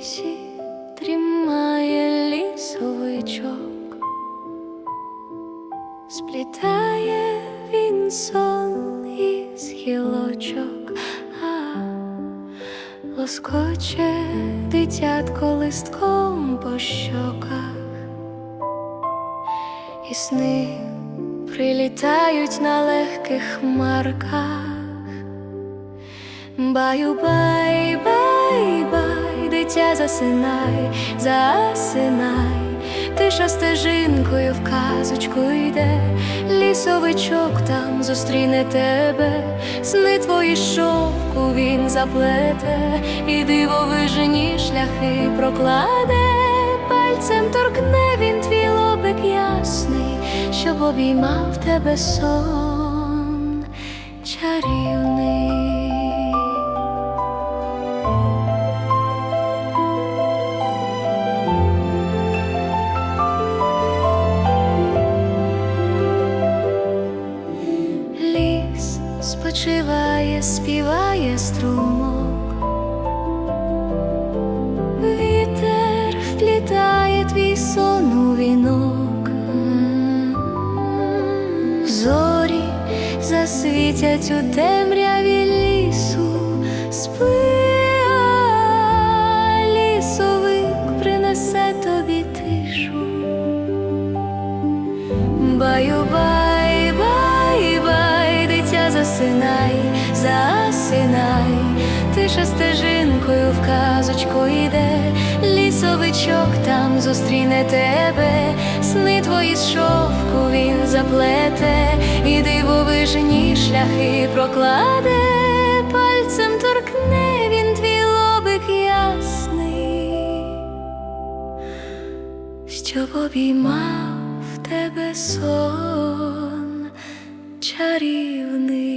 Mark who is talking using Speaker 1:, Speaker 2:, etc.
Speaker 1: лісі тримає лісовичок, сплітає він сон із гілочок, а лоскоче дитятко листком по щоках, і сни прилітають на легких хмарках. Баю-бай, бай-бай дитя засинай, засинай, тиша стежинкою в казочку йде, лісовичок там зустріне тебе, сни твої шовку він заплете, і дивовижні шляхи прокладе, пальцем торкне він твій лобик ясний, щоб обіймав тебе сон. Чарівний. Спочиває, співає струмок, вітер вплітає твій сон у вінок, зорі засвітять у темряві засинай, засинай, тиша стежинкою в казочку йде, лісовичок там зустріне тебе, сни твої з шовку він заплете, і дивовижні шляхи прокладе, пальцем торкне він твій лобик ясний. Щоб обіймав тебе сон чарівний.